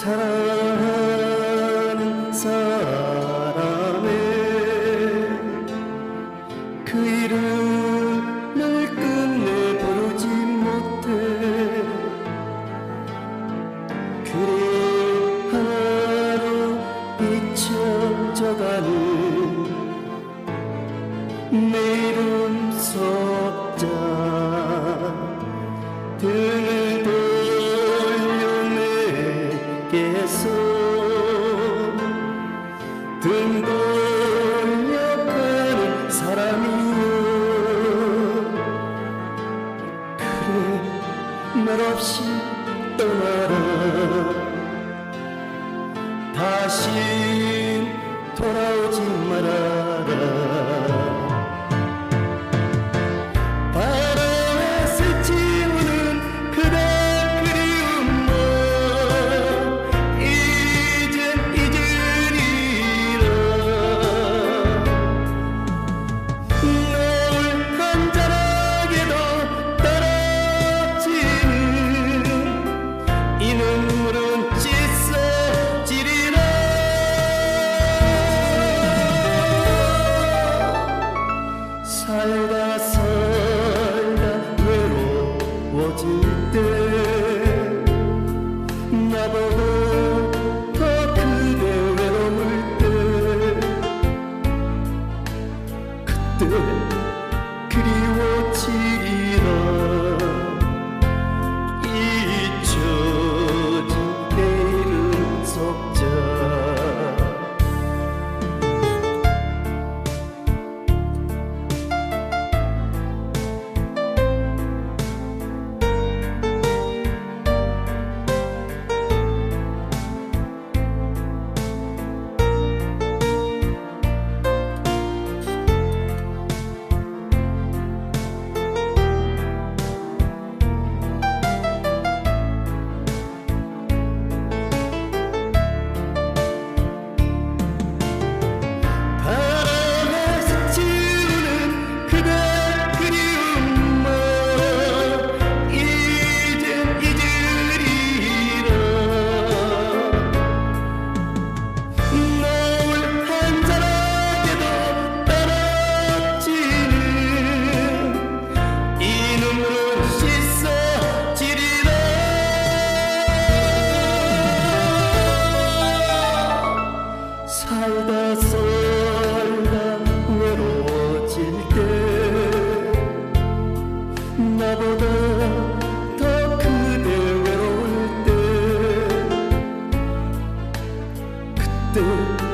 사랑하는 사람의 그 이름을 끝내 부르지 못해 그리 하나로 잊혀져가는 내 이름 속자 등을 살다 살다 외로워질 때 살다 살다 외로워질 때 나보다 더 그대 외울 때 그때